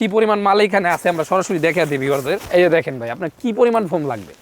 কি পরিমাণ মাল এখানে আছে আমরা সরাসরি দেখে দিই ভিউয়ারদের এই যে দেখেন ভাই, আপনার কি পরিমাণ ফোম লাগবে?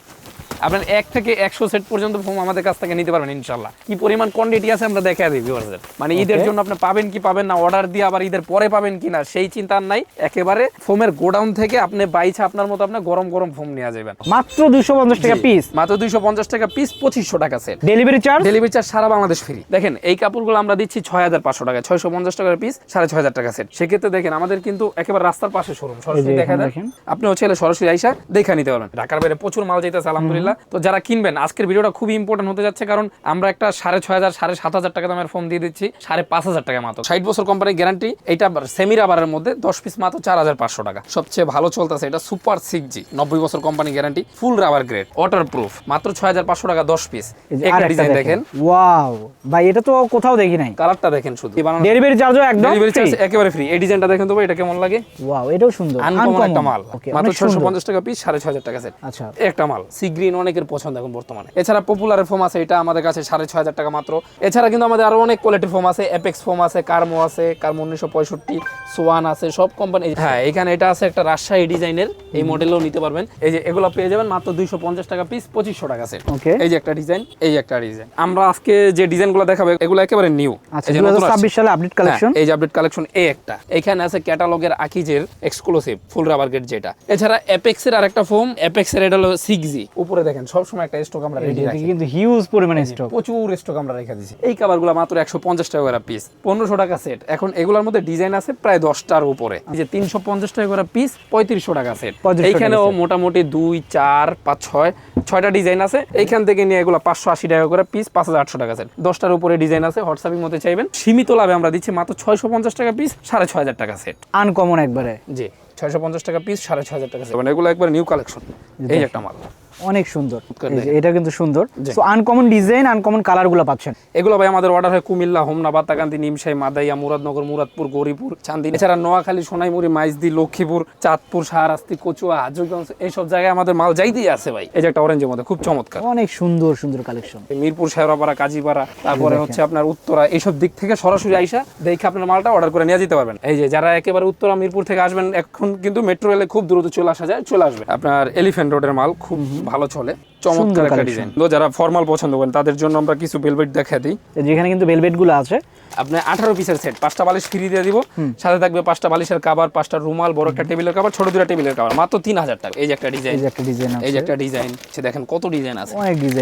আপনার এক থেকে একশো সেট পর্যন্ত ফোম আমাদের কাছ থেকে নিতে পারবেন ইনশাল্লাহ কি পরিমাণ কোয়ান্টিটি আছে আমরা দেখে দিই ভিউয়ারদের মানে ঈদের জন্য আপনি পাবেন কি পাবেন না অর্ডার দিয়ে আবার ঈদের পরে পাবেন কি না সেই চিন্তা নাই। একেবারে ফোমের গোডাউন থেকে আপনি বাইছে আপনার মতো আপনি গরম গরম ফোম নিয়ে যাবেন। মাত্র দুশো পঞ্চাশ টাকা পিস মাত্র দুইশো পঞ্চাশ টাকা পিস পঁচিশশো টাকা set delivery charge delivery charge সারা বাংলাদেশ ফ্রি দেখেন এই কাপড়গুলো আমরা দিচ্ছি ছয় হাজার পাঁচশো টাকা ছয়শো পঞ্চাশ টাকার পিস সাড়ে ছয় হাজার টাকা সেট সেক্ষেত্রে দেখেন আমাদের কিন্তু একেবারে রাস্তার পাশে শোরুম সরাসরি দেখা দেখেন। আপনি হচ্ছে এলে সরাসরি আইসা দেখা নিতে পারবেন। ঢাকার বাইরে প্রচুর মাল যাইতেছে আলহামদুলিল্লাহ। তো যারা কিনবেন আজকের ভিডিওটা খুবই ইম্পর্টেন্ট হতে যাচ্ছে কারণ আমরা একটা সাড়ে ছয় হাজার সাড়ে সাত হাজার টাকা দামের ফোন দিয়ে দিচ্ছি সাড়ে পাঁচ হাজার টাকা মাত্র। ষাট বছর কোম্পানির গ্যারান্টি এটা সেমি রাবারের মধ্যে দশ পিস মাত্র চার হাজার পাঁচশো টাকা। সবচেয়ে ভালো চলতেছে এটা সুপার সিক্স জি নব্বই বছর company guarantee full rubber grade waterproof মাত্র ছয় হাজার পাঁচশো টাকা দশ পিস একটা ডিজাইন দেখেন। ওয়াও ভাই এটা তো কোথাও দেখি নাই। কালারটা দেখেন শুধু। ডেলিভারি চার্জও একদম ডেলিভারি চার্জ একেবারে ফ্রি এই ডিজাইনটা দেখেন তো এটা কেমন লাগে? ওয়াও এটাও সুন্দর। আনকমন একটা মাল। মাত্র অনেক ছয়শো সুন্দর পঞ্চাশ টাকা পিস সাড়ে ছয় হাজার টাকা সেট আচ্ছা। একটা মাল। সি গ্রিন অনেকের পছন্দ এখন বর্তমানে। এছাড়া পপুলার ফোম আছে এটা আমাদের কাছে সাড়ে ছয় হাজার টাকা মাত্র। এছাড়া কিন্তু আমাদের আরও অনেক কোয়ালিটির ফোম আছে এপেক্স ফোম আছে কার্মো আছে কার্মো উনিশশো পঁয়ষট্টি সোয়ান আছে সব কোম্পানি হ্যাঁ এখানে এটা আছে একটা রাজশাহী ডিজাইনের এই মডেলও নিতে পারবেন। এই যে এগুলো পেয়ে যাবেন মাত্র দুইশো পঞ্চাশ টাকা পিস পঁচিশশো টাকা সেট ওকে এই যে একটা ডিজাইন এই যে একটা ডিজাইন আমরা আজকে যে ডিজাইনগুলো দেখাবো এগুলো একেবারে নিউ আচ্ছা ছাব্বিশ সালে আপডেট কালেকশন এই যে আপডেট কালেকশন এই একটা। এখানে আছে ক্যাটালগের আকিজের এক্সক্লুসিভ ফুল রাবার গেট যেটা। এছাড়া এপেক্স এর আরেকটা ফোম এপেক্স এর এটা হলো সিক্স জি উপরে দেখেন সব সময় একটা স্টক আমরা রেডি রাখি। কিন্তু হিউজ পরিমাণে স্টক প্রচুর স্টক আমরা রেখে দিয়েছি এই কাভারগুলো মাত্র একশো পঞ্চাশ টাকা করে পিস পনেরোশো টাকা সেট এখন এগুলোর মধ্যে ডিজাইন আছে প্রায় দশটার উপরে। এই যে তিনশো পঞ্চাশ টাকা করে পিস পঁয়ত্রিশশো টাকা সেট এইখানেও মোটামুটি দুই চার পাঁচ ছয় ছয়টা ডিজাইন আছে। এইখান থেকে নিয়ে এগুলো পাঁচশো আশি টাকা করে পিস পাঁচ হাজার আটশো টাকা সেট দশটার উপরে ডিজাইন আছে হোয়াটসঅ্যাপের মধ্যে চাইবেন। সীমিত লাভে আমরা দিচ্ছি মাত্র ছয়শো পঞ্চাশ টাকা পিস সাড়ে ছয় হাজার টাকা সেট আনকমন একবারে। জি ছয়শো পঞ্চাশ টাকা পিস সাড়ে ছয় হাজার টাকা সেট মানে এগুলো একবার নিউ কালেকশন এই একটা মাল। অনেক সুন্দর। এটা কিন্তু সুন্দর। সো আনকমন ডিজাইন আনকমন কালারগুলো পাচ্ছেন। এগুলো ভাই আমাদের অর্ডার হয় কুমিল্লা হোমনা বাতাকান্দি নিমসাই মাদাইয়া মুরাদনগর মুরাদপুর গৌরীপুর চান্দিনী এছাড়া নোয়াখালী সোনাইমুড়ি মাইজদি লক্ষ্মীপুর চাঁদপুর শাহরাস্তি কচুয়া হাজুগঞ্জ এইসব জায়গায় আমাদের মাল যাইতেই আছে ভাই। এই যে একটা অরেঞ্জের মধ্যে খুব চমৎকার। অনেক সুন্দর সুন্দর কালেকশন মিরপুর শেওড়াপাড়া কাজীপাড়া তারপরে হচ্ছে আপনার উত্তরা এইসব দিক থেকে সরাসরি আইসা দেখে আপনার মালটা অর্ডার করে নিয়ে যেতে পারবেন। এই যে যারা একেবারে উত্তরা মিরপুর থেকে আসবেন এখন কিন্তু মেট্রো রেলে খুব দ্রুত চলে আসা যায় চলে আসবে। আপনার এলিফ্যান্ট রোডের মাল খুব ভালো চলে। চমৎকার একটা ডিজাইন যারা ফর্মাল পছন্দ করেন তাদের জন্য আমরা কিছু বেলভেট দেখা দিই। যেখানে কিন্তু ভেলভেটগুলো আছে। আপনি আঠারো পিসের সেট পাঁচটা বালিশ ফ্রি দিয়ে দিব। সাথে থাকবে পাঁচটা বালিশের কাবার পাঁচটা রুমাল বড় একটা টেবিলের কাবার ছোট দুটা টেবিলের কাবার মাত্র তিন হাজার টাকা। এই যে একটা ডিজাইন একটা ডিজাইন এই যে একটা ডিজাইন সে দেখেন কত ডিজাইন আছে।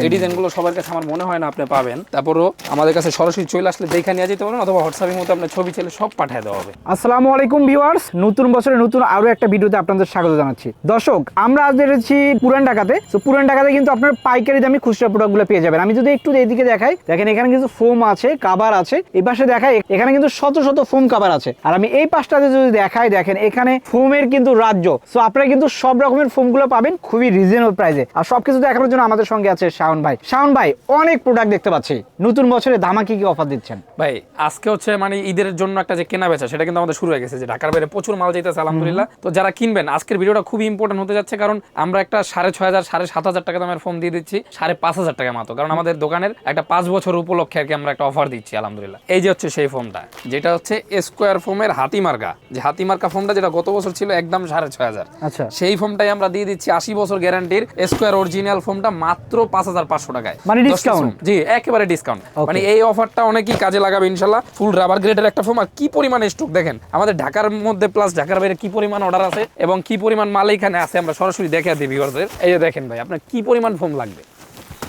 এই ডিজাইনগুলো সবার কাছে আমার মনে হয় না আপনি পাবেন। তারপরও আমাদের কাছে সরাসরি চলে আসলে দেখে নিয়ে যেতে পারেন অথবা হোয়াটসঅ্যাপের মধ্যে আপনার ছবি ছেলে সব পাঠিয়ে দেওয়া হবে। আসসালামু আলাইকুম ভিউয়ার্স নতুন বছরে নতুন আরও একটা ভিডিওতে আপনাদের স্বাগত জানাচ্ছি। দর্শক আমরা আজ এসেছি পুরান ঢাকাতে। তো পুরান ঢাকাতে কিন্তু আপনার পাইকারি দামে খুচরা প্রোডাক্টগুলো পেয়ে যাবেন। আমি যদি একটু এইদিকে দেখাই দেখেন এখানে কিন্তু ফোম আছে কাবার আছে। এই পাশে দেখাই এখানে কিন্তু শত শত ফোম কাবার আছে। আর আমি এই পাশটাতে যদি দেখাই দেখেন এখানে ফোমের কিন্তু রাজ্য। সো আপনারা কিন্তু সব রকমের ফোমগুলো পাবেন খুবই রিজনেবল প্রাইসে আর সবকিছু দেখানোর জন্য আমাদের সঙ্গে আছে শাওন ভাই। শাওন ভাই অনেক প্রোডাক্ট দেখতে পাচ্ছি। নতুন বছরে ধামাকি কি অফার দিচ্ছেন? ভাই আজকে হচ্ছে মানে ঈদের জন্য একটা যে কেনা বেচা সেটা কিন্তু আমাদের শুরু হয়ে গেছে। যে ঢাকার বাইরে প্রচুর মাল যাইতেছে আলহামদুলিল্লাহ। তো যারা কিনবেন আজকের ভিডিওটা খুবই ইম্পর্টেন্ট হতে যাচ্ছে কারণ আমরা একটা সাড়ে ছয় হাজার সাড়ে সাত হাজার টাকা দামের ফোন দিয়ে দিচ্ছি সাড়ে পাঁচ হাজার টাকা মাত্র। কারণ আমাদের দোকানের একটা পাঁচ বছর উপলক্ষে আর কি আমরা একটা অফার দিচ্ছি আলহামদুলিল্লাহ। এই যে হচ্ছে সেই ফোনটা যেটা হচ্ছে স্কোয়ার ফোমের হাতি মার্কা। যে হাতি মার্কা ফোনটা যেটা গত বছর ছিল একদম সাড়ে ছয় হাজার। আচ্ছা। সেই ফোনটাই আমরা দিয়ে দিচ্ছি আশি বছর গ্যারান্টির স্কোয়ার অরিজিনাল ফোনটা মাত্র পাঁচ হাজার পাঁচশো টাকায়। মানে? ফোন। জি একেবারে ডিসকাউন্ট মানে এই অফারটা অনেকেই কাজে লাগাবে ইনশাল্লাহ। ফুল রাবার গ্রেডের একটা ফোন আর কি পরিমাণ স্টক দেখেন? আমাদের ঢাকার মধ্যে প্লাস ঢাকার বাইরে কি পরিমাণ অর্ডার আছে এবং কি পরিমাণ মাল এখানে আছে আমরা সরাসরি দেখে দিই ভিউয়ারদের এই যে দেখেন ভাই আপনার কি পরিমাণ ফোন লাগবে?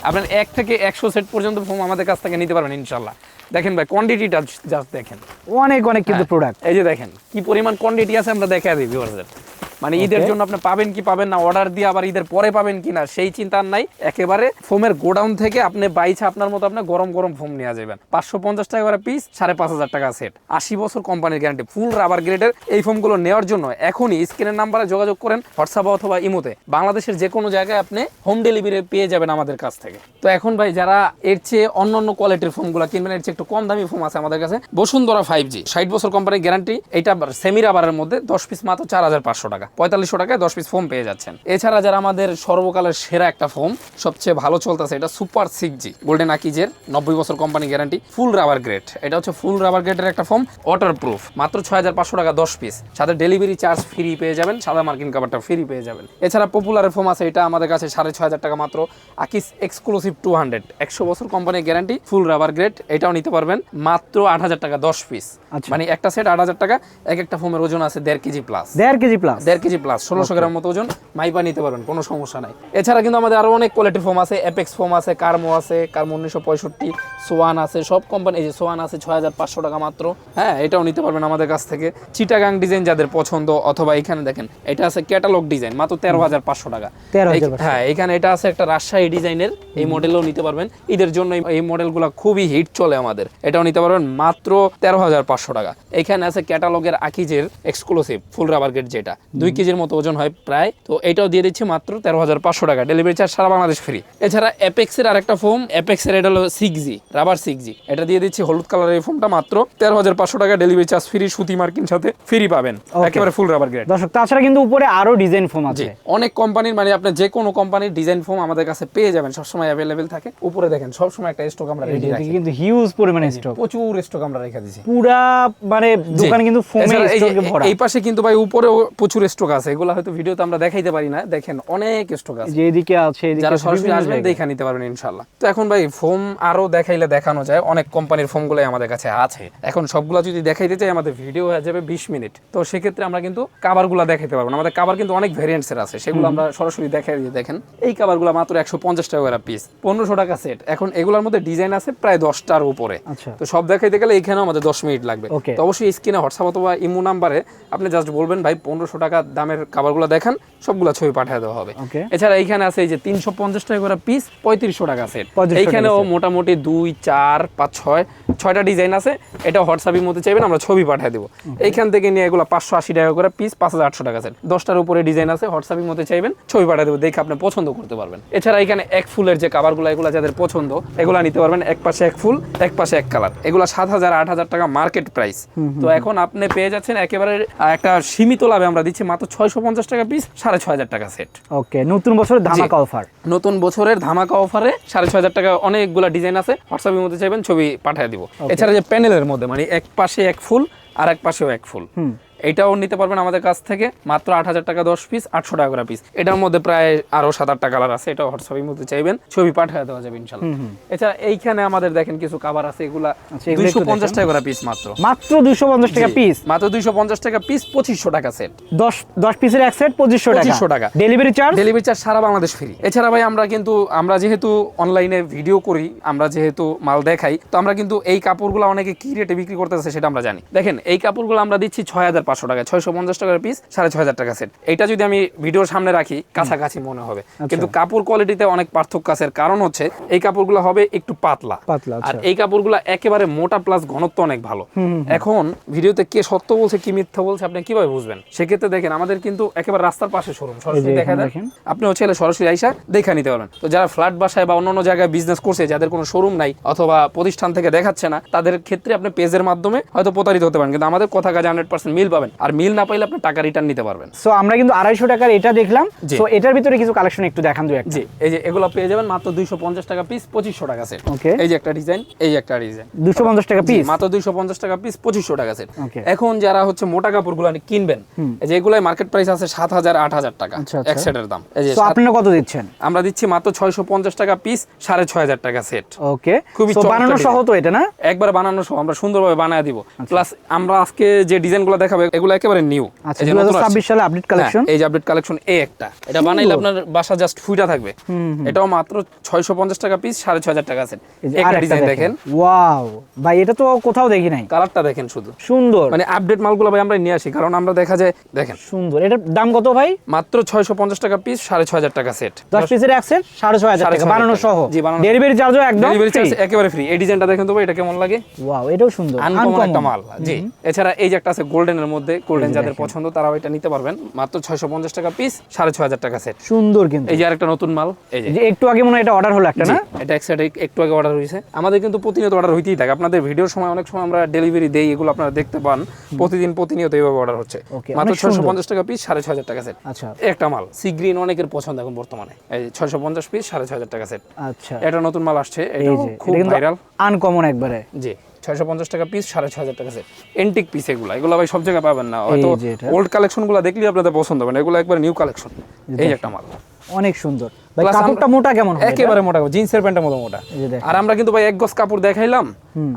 আপনার এক থেকে একশো সেট পর্যন্ত ফোম আমাদের কাছ থেকে নিতে পারবেন ইনশাল্লাহ দেখেন ভাই কোয়ান্টিটিটা জাস্ট দেখেন। অনেক অনেক কিন্তু হ্যাঁ, প্রোডাক্ট এই যে দেখেন কি পরিমাণ কোয়ান্টিটি আছে আমরা দেখা দিই ভিউয়ারদের মানে ঈদের জন্য আপনি পাবেন কি পাবেন না অর্ডার দিয়ে আবার ঈদের পরে পাবেন কি না সেই চিন্তা নাই। একেবারে ফোমের গোডাউন থেকে আপনি বাইছে আপনার মতো আপনি গরম গরম ফোম নিয়ে যাবেন। পাঁচশো পঞ্চাশ টাকা করে পিস সাড়ে পাঁচ হাজার টাকা সেট আশি বছর কোম্পানির গ্যারান্টি ফুল রাবার গ্রেডের এই ফোমগুলো নেওয়ার জন্য এখনই স্ক্রিনের নাম্বারে যোগাযোগ করেন হোয়াটসঅ্যাপ অথবা ইমোতে। বাংলাদেশের যে কোনো জায়গায় আপনি হোম ডেলিভারি পেয়ে যাবেন আমাদের কাছ থেকে। তো এখন ভাই যারা এর চেয়ে অন্য অন্য কোয়ালিটির ফোমগুলো কিনবেন এর চেয়ে একটু কম দামি ফোম আছে আমাদের কাছে বসুন্ধরা ফাইভ জি ষাট বছর কোম্পানির গ্যারান্টি এটা সেমি রাবারের মধ্যে দশ পিস মাত্র চার হাজার পাঁচশো টাকা। পঁয়তাল্লিশশো টাকায় দশ পিস ফোম পেয়ে যাচ্ছেন। এছাড়া যারা আমাদের সর্বকালের সেরা একটা ফোম সবচেয়ে ভালো চলতেছে এটা সুপার সিক্স জি গোল্ডেন আকিজের নব্বই বছর company guarantee full rubber grade এটা হচ্ছে ফুল রাবার গ্রেডের একটা ফোম ওয়াটার প্রুফ মাত্র ছয় হাজার পাঁচশো টাকা দশ পিস সাথে ডেলিভারি চার্জ ফ্রি পেয়ে যাবেন সাদা মার্কিন কাভারটা ফ্রি পেয়ে যাবেন। এছাড়া পপুলারের ফোম আছে এটা আমাদের কাছে সাড়ে ছয় হাজার টাকা মাত্র আকিস এক্সক্লুসিভ টু হান্ড্রেড একশো বছর কোম্পানির গ্যারান্টি ফুল রাবার গ্রেড এটাও নিতে পারবেন মাত্র আট হাজার টাকা দশ পিস আচ্ছা। মানে একটা সেট আট হাজার টাকা এক একটা ফোমের ওজন আছে দেড় কেজি প্লাস দেড় কেজি প্লাস দেড় কেজি প্লাস ষোলোশো গ্রাম মতো ওজন মাইপা নিতে পারবেন কোনো সমস্যা নাই। এছাড়া কিন্তু আমাদের আরও অনেক কোয়ালিটির ফোম আছে এপেক্স ফোম আছে কার্মো আছে কার্মো উনিশশো পঁয়ষট্টি সোয়ান আছে সব কোম্পানি এই যে সোয়ান আছে ছয় হাজার পাঁচশো টাকা মাত্র। হ্যাঁ এটাও নিতে পারবেন আমাদের কাছ থেকে। চিটাগাং ডিজাইন যাদের পছন্দ অথবা এখানে দেখেন এটা আছে ক্যাটালগ ডিজাইন মাত্র তেরো হাজার পাঁচশো টাকা। 13,500 এই- হ্যাঁ এখানে এটা আছে একটা রাজশাহী ডিজাইনের এই মডেলও নিতে পারবেন। ঈদের জন্য এই- এই মডেলগুলো খুবই হিট চলে আমাদের। এটাও নিতে পারবেন মাত্র তেরো হাজার পাঁচশো টাকা। এখানে আছে ক্যাটালগের আকিজের এক্সক্লুসিভ ফুল রাবার গেট যেটা। দুই কেজির মতো ওজন হয় প্রায়। তো এটাও দিয়ে দিচ্ছি মাত্র তেরো হাজার পাঁচশো টাকা। ডেলিভারি চার্জ সারা বাংলাদেশ ফ্রি এছাড়া অ্যাপেক্সের আরেকটা ফোম অ্যাপেক্সের এটা হলো six G rubber six G এটা দিয়ে দিচ্ছি হলুদ কালারের এই ফোমটা মাত্র তেরো হাজার পাঁচশো টাকা। ডেলিভারি চার্জ ফ্রি সুতি মার্কিন সাথে ফ্রি পাবেন। একেবারে ফুল রাবার গ্রেড দর্শক তাছাড়া কিন্তু উপরে আরও ডিজাইন ফোম আছে। অনেক কোম্পানির মানে আপনি যে কোনো কোম্পানির ডিজাইন ফোম আমাদের কাছে পেয়ে যাবেন। সবসময় অ্যাভেলেবেল থাকে। উপরে দেখেন সবসময় একটা স্টক আমরা রেডি রাখি। কিন্তু হিউজ পরিমাণে স্টক প্রচুর স্টক আমরা রেখে দিছি। পুরা মানে দোকান কিন্তু ফোমে স্টকে ভরা। এই পাশে কিন্তু ভাই উপরেও প্রচুর স্টক আছে এগুলো হয়তো ভিডিওতে আমরা দেখাইতে পারি না। দেখেন অনেক স্টক আছে। যে এদিকে আছে এদিকে যারা সরাসরি আসবেন। দেখে নিতে পারবেন ইনশাল্লাহ তো এখন ভাই ফোম আরও দেখাইলে দেখানো যায়। অনেক কোম্পানির ফোমগুলোই আমাদের কাছে আছে। এখন সবগুলো যদি দেখাইতে চাই আমাদের ভিডিও হয়ে যাবে বিশ মিনিট। তো সেক্ষেত্রে আমরা কিন্তু কাভারগুলো দেখাইতে পারব না। আমাদের কাভার কিন্তু অনেক ভ্যারিয়েন্টস এর আছে। সেগুলো আমরা সরাসরি দেখাই দিয়ে দেখেন। এই কাভারগুলো মাত্র একশো পঞ্চাশ টাকা করে পিস পনেরোশো টাকা সেট এখন এগুলোর মধ্যে ডিজাইন আছে প্রায় দশটার উপরে। আচ্ছা। তো সব দেখাইতে গেলে এখানেও আমাদের দশ মিনিট লাগবে। তো অবশ্যই স্ক্রিনে হোয়াটসঅ্যাপ অথবা ইমো নাম্বারে আপনি জাস্ট বলবেন ভাই পনেরোশো টাকা দামের কাভারগুলো দেখান সবগুলো ছবি পাঠিয়ে দেওয়া হবে। ওকে এছাড়া এইখানে আছে এই যে তিনশো পঞ্চাশ টাকা করে পিস পঁয়ত্রিশশো টাকা সেট 3500 এইখানেও মোটামুটি দুই চার পাঁচ ছয় ছয়টা ডিজাইন আছে এটা হোয়াটসঅ্যাপের মধ্যে চাইবেন আমরা ছবি পাঠিয়ে দেবো। এইখান থেকে নিয়ে এগুলো পাঁচশো আশি টাকা করে পিস পাঁচ হাজার আটশো টাকা সেট দশটার উপরে ডিজাইন আছে হোয়াটসঅ্যাপের মধ্যে চাইবেন ছবি পাঠিয়ে দেবো দেখে আপনি পছন্দ করতে পারবেন। এছাড়া এখানে এক ফুলের যে কাভারগুলো এগুলো যাদের পছন্দ এগুলো নিতে পারবেন এক পাশে এক ফুল এক পাশে এক কালার এগুলো সাত হাজার আট হাজার টাকা মার্কেট প্রাইস তো এখন আপনি পেয়ে যাচ্ছেন একেবারে একটা সীমিত লাভে আমরা দিচ্ছি মাত্র ছয়শো পঞ্চাশ টাকা পিস সাড়ে ছয় হাজার টাকা সেট ওকে নতুন বছরের ধামাকা অফার নতুন বছরের ধামাকা অফারে সাড়ে ছয় হাজার টাকা অনেকগুলো ডিজাইন আছে হোয়াটসঅ্যাপের মধ্যে চাইবেন ছবি পাঠিয়ে দিব। এছাড়া যে প্যানেলের মধ্যে মানে এক পাশে এক ফুল আর এক পাশেও এক ফুল এটাও নিতে পারবেন আমাদের কাছ থেকে। মাত্র আট হাজার টাকা দশ পিস আটশো টাকা করে পিস এটার মধ্যে প্রায় আরও সাত আটটা কালার আছে এটাও হোয়াটসঅ্যাপের মধ্যে চাইবেন। ছবি পাঠিয়ে দেওয়া যাবে ইনশাল্লাহ। এছাড়া এইখানে আমাদের দেখেন কিছু কাবার আছে এগুলা আচ্ছা, দুইশো পঞ্চাশ টাকা করে পিস মাত্র? মাত্র দুশো পঞ্চাশ টাকা পিস মাত্র দুইশো পঞ্চাশ টাকা পিস পঁচিশশো টাকা সেট দশ দশ পিসের এক সেট পঁচিশশো টাকা। 2500 টাকা। ডেলিভারি চার্জ ডেলিভারি চার্জ সারা বাংলাদেশ ফ্রি এছাড়া ভাই আমরা কিন্তু আমরা যেহেতু অনলাইনে ভিডিও করি আমরা যেহেতু মাল দেখাই তো আমরা কিন্তু এই কাপড়গুলো অনেকে কি রেটে বিক্রি করতেছে সেটা আমরা জানি। দেখেন এই কাপড়গুলো আমরা দিচ্ছি ছয় হাজার পাঁচশো টাকা ছয়শো পঞ্চাশ টাকার পিস সাড়ে ছয় হাজার টাকা সেট এটা যদি আমি ভিডিওর সামনে রাখি কাছাকাছি মনে হবে। আচ্ছা। কিন্তু কাপড় কোয়ালিটিতে অনেক পার্থক্য আছে। কারণ হচ্ছে এই কাপড়গুলো হবে একটু পাতলা। পাতলা, আর আচ্ছা। এই কাপড়গুলো একেবারে মোটা প্লাস ঘনত্ব অনেক ভালো। এখন ভিডিওতে কে সত্য বলছে কি মিথ্যা বলছে আপনি কীভাবে বুঝবেন? সেক্ষেত্রে দেখেন আমাদের কিন্তু একেবারে রাস্তার পাশে শোরুম সরাসরি দেখা দেখেন। আপনি হচ্ছে সরাসরি আইসা দেখে নিতে পারবেন। তো যারা ফ্ল্যাট বাসায় বা অন্যান্য জায়গায় বিজনেস করছে যাদের কোনো শোরুম নাই অথবা প্রতিষ্ঠান থেকে দেখাচ্ছে না তাদের ক্ষেত্রে আপনি পেজের মাধ্যমে হয়তো প্রতারিত হতে পারেন। কিন্তু আমাদের কথা কাজে হান্ড্রেড পার্সেন্ট মিল পাবেন। আর মিল না পাইলে আপনি টাকা রিটার্ন নিতে পারবেন। সো আমরা কিন্তু আড়াইশো টাকার এটা দেখলাম। তো এটার ভিতরে কিছু কালেকশন একটু দেখান দু একটা। জি এই যে এগুলো পেয়ে যাবেন মাত্র দুইশো পঞ্চাশ টাকা পিস পঁচিশশো টাকা সেট Okay. এই যে একটা ডিজাইন এই যে একটা ডিজাইন দুশো পঞ্চাশ টাকা পিস মাত্র দুইশো পঞ্চাশ টাকা পিস পঁচিশশো টাকা সেট. এখন যারা হচ্ছে মোটা কাপড়গুলো কিনবেন এই যে এগুলাই মার্কেট প্রাইস আছে সাত হাজার আট হাজার টাকা আচ্ছা, আচ্ছা। এক সেটের দাম। এই যে আপনারা কত দিচ্ছেন? আমরা দিচ্ছি মাত্র ছয়শো পঞ্চাশ টাকা পিস সাড়ে ছয় হাজার টাকা সেট ওকে খুবই বানানো সহ তো এটা না? একবার বানানো সহ আমরা সুন্দরভাবে বানায় দিব। আচ্ছা। প্লাস আমরা আজকে যে ডিজাইনগুলো দেখাবো এগুলো একেবারে নিউ আচ্ছা সালে আপডেট কালেকশন এই যে আপডেট কালেকশন এ একটা। এটা বানাইলে আপনার বাসা জাস্ট ফুইটা থাকবে। এটাও মাত্র ছয়শো পঞ্চাশ টাকা পিস সাড়ে ছয় হাজার টাকা সেট একটা ডিজাইন দেখেন। ওয়াও ভাই এটা তো কোথাও দেখি নাই। কালারটা দেখেন শুধু। সুন্দর। মানে আপডেট মালগুলো ভাই আমরা নিয়ে আসি কারণ আমরা দেখা যায় দেখেন। সুন্দর। এটার দাম কত ভাই? মাত্র ছয়শো পঞ্চাশ টাকা পিস সাড়ে ছয় হাজার টাকা সেট দশ পিসের এক সেট সাড়ে ছয় হাজার সাড়ে টাকা। বানানো। সহ। ডেলিভারি চার্জও একদম ডেলিভারি চার্জ একেবারে ফ্রি এই ডিজাইনটা দেখেন তো ভাই এটা কেমন লাগে? ওয়াও এটাও সুন্দর। আনকমন একটা মাল। জি। এছাড়া এই যে একটা আছে গোল্ডেনের মধ্যে গোল্ডেন এই যাদের পছন্দ তারাও এটা নিতে পারবেন। মাত্র ছয়শো পঞ্চাশ টাকা পিস সাড়ে ছয় হাজার টাকা সেট সুন্দর কিন্তু। এই যে আরেকটা নতুন মাল এই যে। যে একটু আগে মনে হয় এটা অর্ডার হলো একটা না? এটা এক সাইডে একটু আগে অর্ডার হয়েছে। আমাদের কিন্তু প্রতিনিয়ত অর্ডার হইতেই থাকে। আপনাদের ভিডিওর সময় অনেক সময় আমরা ডেলিভারি দেই এগুলো আপনারা দেখতে পান। প্রতিদিন প্রতিনিয়ত এইভাবে অর্ডার হচ্ছে। মাত্র ছয়শো পঞ্চাশ টাকা পিস সাড়ে ছয় হাজার টাকা সেট আচ্ছা। একটা মাল সি গ্রিন অনেকের পছন্দ এখন বর্তমানে। এই ছয়শো পঞ্চাশ পিস সাড়ে ছয় হাজার টাকা সেট আচ্ছা। এটা নতুন মাল আসছে এটা যে খুব ভাইরাল আনকমন একবারে। জি। ছয়শো পঞ্চাশ টাকা পিস সাড়ে ছ হাজার টাকা সেট এন্টিক পিস এগুলো এগুলো ভাই সব জায়গায় পাবেন না। হয়তো। ওল্ড কালেকশনগুলো দেখলেই আপনাদের পছন্দ হবে না এগুলো একবার নিউ কালেকশন এই একটা মাল। অনেক সুন্দর। কাপড়টা মোটা কেমন একেবারে মোটা জিন্সের প্যান্টের মতো মোটা। এই যে দেখেন। আর আমরা কিন্তু ভাই এক গজ কাপড় দেখাইলাম।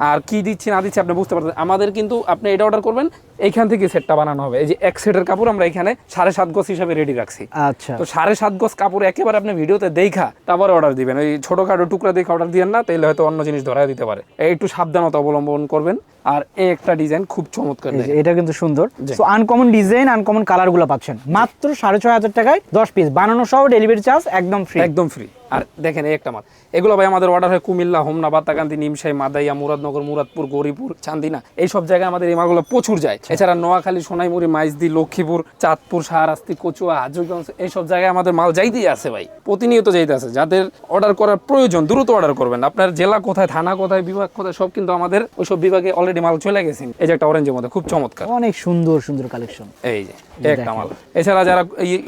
আর কি দিচ্ছি না দিচ্ছি আপনি বুঝতে পারছেন। আমাদের কিন্তু আপনি এটা অর্ডার করবেন এইখান থেকে সেটটা বানানো হবে। এই যে এক সেটের কাপড় আমরা এখানে সাড়ে সাত গজ হিসাবে রেডি রাখছি। আচ্ছা। তো সাড়ে সাত গজ কাপড় একেবারে আপনি ভিডিওতে দেখা তারপর অর্ডার দিবেন। ওই ছোটখাটো টুকরা দেখে অর্ডার দিবেন না তাহলে হয়তো অন্য জিনিস ধরাই দিতে পারে। একটু সাবধানতা অবলম্বন করবেন। আর এই একটা ডিজাইন খুব চমৎকার। এটা কিন্তু সুন্দর। সো আনকমন ডিজাইন আনকমন কালারগুলো পাচ্ছেন। মাত্র সাড়ে ছয় হাজার টাকায় দশ পিস বানানো সহ ডেলিভারি চার্জ একদম একদম ফ্রি আর দেখেন এই একটা মাল। এগুলো ভাই আমাদের অর্ডার হয় কুমিল্লা হোমনা বাতাকান্দি নিমসাই মাদাইয়া মুরাদনগর মুরাদপুর গরিপুর চান্দিনা। এই সব জায়গায় আমাদের এই মালগুলো প্রচুর যায়। এছাড়া নোয়াখালী সোনাইমুড়ি মাইজদি লক্ষ্মীপুর চাঁদপুর শাহরাস্তি কচুয়া হাজুগঞ্জ এইসব জায়গায় আমাদের মাল যাইতেই আছে ভাই। প্রতিনিয়ত যাইতে আছে। যাদের অর্ডার করার প্রয়োজন দ্রুত অর্ডার করবেন। আপনার জেলা কোথায় থানা কোথায় বিভাগ কোথায় সব কিন্তু আমাদের ওইসব বিভাগে অলরেডি মাল চলে গেছে। এই যে একটা অরেঞ্জের মধ্যে খুব চমৎকার। অনেক সুন্দর সুন্দর কালেকশন এই যে একটা মাল। এছাড়া যারা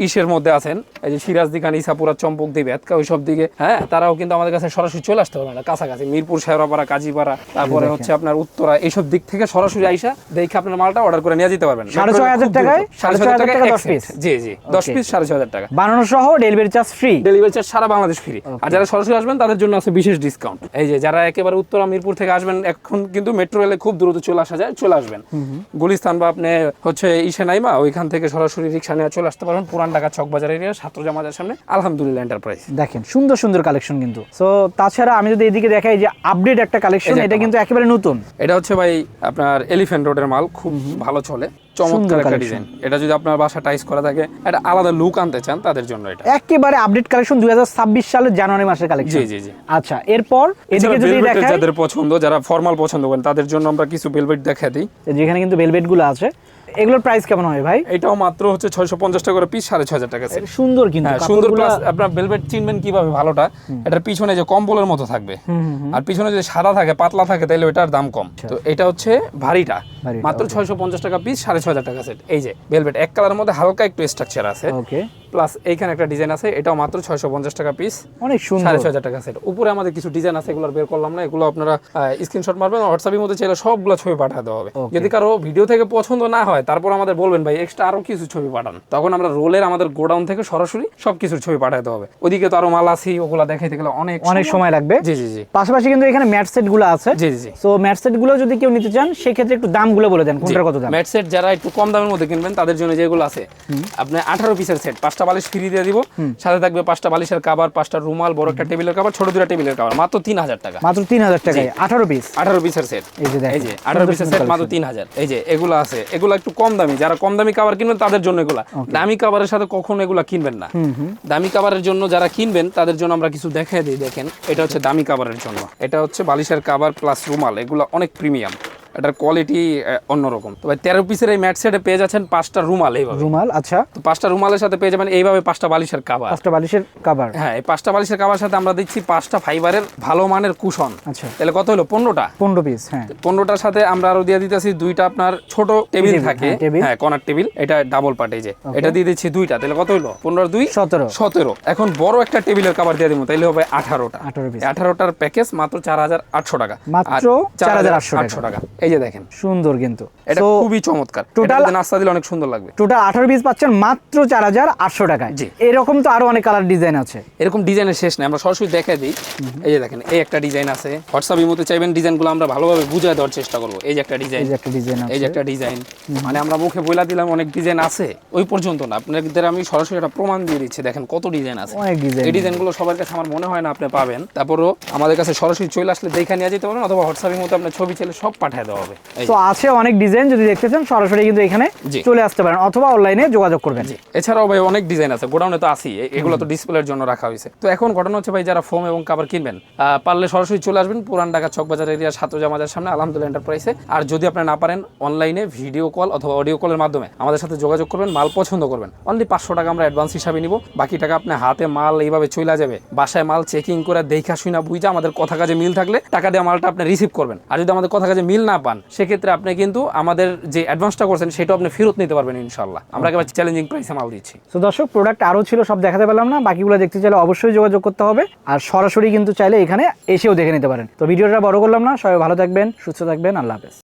ইসের মধ্যে আছেন এই যে সিরাজ দিখান ইসাপুরা চম্পক দিবে এতকা ওই সব দিকে হ্যাঁ তারাও কিন্তু আমাদের কাছে সরাসরি চলে আসতে হবে না কাছাকাছি মিরপুর শেওড়াপাড়া কাজীপাড়া তারপরে হচ্ছে আপনার উত্তরা এইসব দিক থেকে সরাসরি আইসা দেখে আপনার মালটা অর্ডার করে নিয়ে যেতে পারবেন। সাড়ে ছয় হাজার টাকায়? সাড়ে ছয় হাজার টাকা দশ piece? জি জি দশ পিস সাড়ে ছয় হাজার টাকা। বানানো সহ delivery charge free delivery charge সারা বাংলাদেশ ফ্রি আর যারা সরাসরি আসবেন তাদের জন্য আছে বিশেষ ডিসকাউন্ট এই যে যারা একেবারে উত্তরা মিরপুর থেকে আসবেন এখন কিন্তু মেট্রো রেলে খুব দ্রুত চলে আসা যায় চলে আসবেন। গুলিস্তান বা আপনি হচ্ছে ইসে নাইমা ওইখান থেকে সরাসরি রিক্সা নিয়ে চলে আসতে পারবেন। পুরান ঢাকা চক বাজার এরিয়া ছাত্র জামাজের সামনে। আলহামদুলিল্লাহ এন্টারপ্রাইজ দেখেন সুন্দর সুন্দর কালেকশন কিন্তু। সো তাছাড়া আমি যদি এদিকে দেখাই যে আপডেট একটা কালেকশন এটা কিন্তু একেবারে নতুন। এটা হচ্ছে ভাই আপনার এলিফ্যান্ট রোডের মাল খুব ভালো চলে। চমৎকার একটা ডিজাইন এটা যদি আপনার বাসা টাইস করা থাকে একটা আলাদা লুক আনতে চান তাদের জন্য এটা। একেবারে আপডেট কালেকশন দুই হাজার ছাব্বিশ সালের জানুয়ারি মাসের কালেকশন জি জি জি। আচ্ছা এরপর এদিকে যদি দেখাই যাদের পছন্দ যারা ফর্মাল পছন্দ করেন তাদের জন্য আমরা কিছু বেলভেট দেখা দিই। যেখানে কিন্তু ভেলভেটগুলো আছে। এগুলোর প্রাইস কেমন হয় ভাই? এটাও মাত্র হচ্ছে ছয়শো পঞ্চাশ টাকা করে পিস সাড়ে ছয় হাজার টাকা set। সুন্দর কিন্তু হ্যাঁ সুন্দর প্লাস আপনার বেলভেট চিনবেন কীভাবে ভালোটা। এটার পিছনে যে কম্বলের মতো থাকবে। আর পিছনে যদি সাদা থাকে পাতলা থাকে তাহলে ওটার দাম কম। তো এটা হচ্ছে ভারীটা। মাত্র ছয়শো পঞ্চাশ টাকা পিস সাড়ে ছয় হাজার টাকা সেট এই যে বেলভেট এক কালারের মধ্যে হালকা একটু স্ট্রাকচার আছে। ওকে প্লাস এইখানে একটা ডিজাইন আছে এটাও মাত্র ছয়শো পঞ্চাশ টাকা পিস অনেক সুন্দর। সাড়ে ছয় টাকা সেট উপরে আমাদের কিছু ডিজাইন আছে এগুলো বের করলাম না এগুলো আপনারা স্ক্রিনশট মারবেন হোয়াটসঅ্যাপের মধ্যে চাইলে সবগুলো ছবি পাঠাতে হবে। যদি কারও ভিডিও থেকে পছন্দ না হয় তারপর আমাদের বলবেন ভাই এক্সট্রা আরও কিছু ছবি পাঠান। তখন আমরা রোলের আমাদের গোডাউন থেকে সরাসরি সব কিছুর ছবি পাঠাতে হবে। ওইদিকে তো আরও মাল আছে ওগুলা দেখাইতে গেলে অনেক অনেক সময় লাগবে। জি জি জি। পাশাপাশি কিন্তু এখানে ম্যাট সেটগুলো আছে। জি জি জি। সো ম্যাট সেটগুলো যদি কেউ নিতে চান সেক্ষেত্রে একটু দামগুলো বলে দেন কোনটার কত দাম? ম্যাট সেট যারা একটু কম দামের মধ্যে কিনবেন তাদের জন্য যেগুলো আছে আপনি আঠারো পিসের সেট পাঁচটা বালিশ ফ্রি দিয়ে দিব। সাথে থাকবে পাঁচটা বালিশের কাবার পাঁচটা রুমাল বড় একটা টেবিলের কাবার ছোট দুটা টেবিলের কাবার মাত্র তিন হাজার টাকা। মাত্র তিন হাজার টাকায়। আঠারো পিস আঠারো পিসের সেট এই যে এই যে আঠারো পিসের সেট মাত্র তিন হাজার। এই যে এগুলো আছে। এগুলো একটু কম দামি। যারা কম দামি কাবার কিনবেন তাদের জন্য এগুলা। দামি কাবারের সাথে কখনো এগুলা কিনবেন না। দামি কাবারের জন্য যারা কিনবেন তাদের জন্য আমরা কিছু দেখাই দিই দেখেন। এটা হচ্ছে দামি কাবারের জন্য। এটা হচ্ছে বালিশের কাবার প্লাস রুমাল। এগুলো অনেক প্রিমিয়াম এটার কোয়ালিটি অন্যরকম। তবে তেরো পিসের এই ম্যাট সেটে পেয়ে যাচ্ছেন পাঁচটা রুমাল এইভাবে। রুমাল আচ্ছা। তো পাঁচটা রুমালের সাথে পেয়ে যাবেন এইভাবে পাঁচটা বালিশের কাবার পাঁচটা বালিশের কাবার হ্যাঁ এই পাঁচটা বালিশের কাবার সাথে আমরা দিচ্ছি পাঁচটা ফাইবারের ভালো মানের কুশন আচ্ছা। তাহলে কত হলো? পনেরোটা? পনেরো পিস হ্যাঁ। পনেরোটার সাথে আমরা আরও দিয়ে দিতেছি দুইটা আপনার ছোট টেবিল টেবিল, থাকে। হ্যাঁ। হ্যাঁ কর্নার টেবিল এটা ডাবল পার্ট এই যে। এটা দিয়ে দিচ্ছি দুইটা তাহলে কত হলো? পনেরো দুই? সতেরো। সতেরো। এখন বড় একটা টেবিলের কাবার দিয়ে দিব তাহলে হবে আঠারোটা। 18 piece। আঠারোটার প্যাকেজ মাত্র চার হাজার আটশো টাকা। মাত্র চার 4,800 টাকা। এই যে দেখেন। সুন্দর কিন্তু। এটা খুবই চমৎকার। টোটাল নাস্তা দিলে অনেক সুন্দর লাগবে। টোটাল আঠারো পিস পাচ্ছেন মাত্র চার হাজার আটশো টাকায়। জি। এরকম তো আরও অনেক কালার ডিজাইন আছে। এরকম ডিজাইনের শেষ নেই। আমরা সরাসরি দেখে দিই। এই যে দেখেন এই একটা ডিজাইন আছে। হোয়াটসঅ্যাপ মতো চাইবেন ডিজাইনগুলো আমরা ভালোভাবে বুঝায় দেওয়ার চেষ্টা করব। এই যে একটা ডিজাইন। এই যে একটা ডিজাইন এই যে একটা ডিজাইন। মানে আমরা মুখে বইলা দিলাম অনেক ডিজাইন আছে। ওই পর্যন্ত না। আপনাদের আমি সরাসরি একটা প্রমাণ দিয়ে দিচ্ছি। দেখেন কত ডিজাইন আছে। অনেক ডিজাইন। এই ডিজাইনগুলো সবার কাছে আমার মনে হয় না আপনি পাবেন। তারপরও আমাদের কাছে সরাসরি চলে আসলে দেখে নিয়ে যেতে পারেন অথবা হোয়াটসঅ্যাপের মতো আপনার ছবি ছেলে সব পাঠিয়ে দেওয়া হবে। তো আছে অনেক ডিজাইন যদি দেখতে চান সরাসরি কিন্তু এখানে চলে আসতে পারেন অথবা অনলাইনে যোগাযোগ করবেন। এছাড়াও ভাই অনেক ডিজাইন আছে গোডাউনে তো আসি এগুলো তো ডিসপ্লের জন্য রাখা হয়েছে। তো এখন ঘটনা হচ্ছে ভাই যারা ফোম এবং কাভার কিনবেন পারলে সরাসরি চলে আসবেন পুরান ঢাকা চকবাজার এরিয়া সাতজা মাজার সামনে আলহামদুলিল্লাহ এন্টারপ্রাইসে আর যদি আপনি না পারেন অনলাইনে ভিডিও কল অথবা অডিও কলের মাধ্যমে আমাদের সাথে যোগাযোগ করবেন মাল পছন্দ করবেন। অনলি পাঁচশো টাকা আমরা অ্যাডভান্স হিসাবে নিব বাকি টাকা আপনি হাতে মাল এইভাবে চলে যাবে। বাসায় মাল চেকিং করে দেখা শুনা বুঝা আমাদের কথা কাজে মিল থাকলে টাকা দিয়ে মালটা আপনি রিসিভ করবেন। আর যদি আমাদের কথা কাজে মিল না পান সেক্ষেত্রে আপনি কিন্তু আমাদের যে অ্যাডভান্সটা করছেন, সেটাও আপনি ফেরত নিতে পারবেন ইনশাল্লাহ আমরা একেবারে চ্যালেঞ্জিং প্রাইসে মাল দিচ্ছি। তো দর্শক প্রোডাক্ট আরও ছিল, সব দেখাতে পেলাম না। বাকিগুলো দেখতে চাইলে অবশ্যই যোগাযোগ করতে হবে। আর সরাসরি কিন্তু চাইলে এখানে এসেও দেখে নিতে পারেন। তো ভিডিওটা বড় করলাম না। সবাই ভালো থাকবেন, সুস্থ থাকবেন। আল্লাহ হাফেজ।